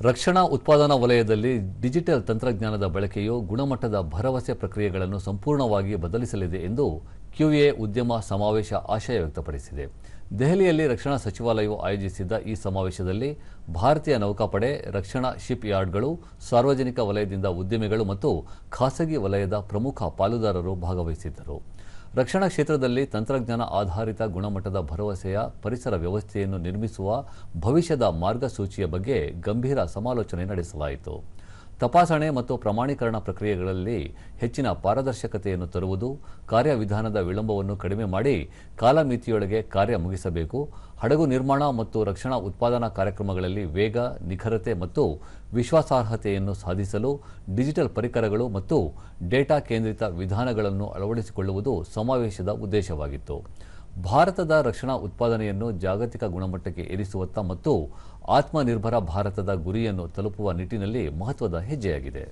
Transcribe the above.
ರಕ್ಷಣಾ ಉತ್ಪಾದನಾ ವಲಯದಲ್ಲಿ ಡಿಜಿಟಲ್ ತಂತ್ರಜ್ಞಾನದ ಬಳಕೆಯು ಗುಣಮಟ್ಟದ ಭರವಸೆ ಪ್ರಕ್ರಿಯೆಗಳನ್ನು ಸಂಪೂರ್ಣವಾಗಿ ಬದಲಿಸಲಿದೆ ಎಂದು ಕ್ಯೂಎ ಉದ್ಯಮ ಸಮಾವೇಶ ಆಶಯ ವ್ಯಕ್ತಪಡಿಸಿದೆ. ದೆಹಲಿಯಲ್ಲಿ ರಕ್ಷಣಾ ಸಚಿವಾಲಯವು ಆಯೋಜಿಸಿದ್ದ ಈ ಸಮಾವೇಶದಲ್ಲಿ ಭಾರತೀಯ ನೌಕಾಪಡೆ, ರಕ್ಷಣಾ ಶಿಪ್ ಯಾರ್ಡ್ಗಳು ಸಾರ್ವಜನಿಕ ವಲಯದಿಂದ ಉದ್ಯಮಿಗಳು ಮತ್ತು ಖಾಸಗಿ ವಲಯದ ಪ್ರಮುಖ ಪಾಲುದಾರರು ಭಾಗವಹಿಸಿದ್ದರು. ರಕ್ಷಣಾ ಕ್ಷೇತ್ರದಲ್ಲಿ ತಂತ್ರಜ್ಞಾನ ಆಧಾರಿತ ಗುಣಮಟ್ಟದ ಭರವಸೆಯ ಪರಿಸರ ವ್ಯವಸ್ಥೆಯನ್ನು ನಿರ್ಮಿಸುವ ಭವಿಷ್ಯದ ಮಾರ್ಗಸೂಚಿಯ ಬಗ್ಗೆ ಗಂಭೀರ ಸಮಾಲೋಚನೆ ನಡೆಸಲಾಯಿತು. ತಪಾಸಣೆ ಮತ್ತು ಪ್ರಮಾಣೀಕರಣ ಪ್ರಕ್ರಿಯೆಗಳಲ್ಲಿ ಹೆಚ್ಚಿನ ಪಾರದರ್ಶಕತೆಯನ್ನು ತರುವುದು, ಕಾರ್ಯವಿಧಾನದ ವಿಳಂಬವನ್ನು ಕಡಿಮೆ ಮಾಡಿ ಕಾಲಮಿತಿಯೊಳಗೆ ಕಾರ್ಯ ಮುಗಿಸಬೇಕು. ಹಡಗು ನಿರ್ಮಾಣ ಮತ್ತು ರಕ್ಷಣಾ ಉತ್ಪಾದನಾ ಕಾರ್ಯಕ್ರಮಗಳಲ್ಲಿ ವೇಗ, ನಿಖರತೆ ಮತ್ತು ವಿಶ್ವಾಸಾರ್ಹತೆಯನ್ನು ಸಾಧಿಸಲು ಡಿಜಿಟಲ್ ಪರಿಕರಗಳು ಮತ್ತು ಡೇಟಾ ಕೇಂದ್ರಿತ ವಿಧಾನಗಳನ್ನು ಅಳವಡಿಸಿಕೊಳ್ಳುವುದು ಸಮಾವೇಶದ ಉದ್ದೇಶವಾಗಿತ್ತು. ಭಾರತದ ರಕ್ಷಣಾ ಉತ್ಪಾದನೆಯನ್ನು ಜಾಗತಿಕ ಗುಣಮಟ್ಟಕ್ಕೆ ಏರಿಸುವತ್ತ ಮತ್ತು ಆತ್ಮನಿರ್ಭರ ಭಾರತದ ಗುರಿಯನ್ನು ತಲುಪುವ ನಿಟ್ಟಿನಲ್ಲಿ ಮಹತ್ವದ ಹೆಜ್ಜೆಯಾಗಿದೆ.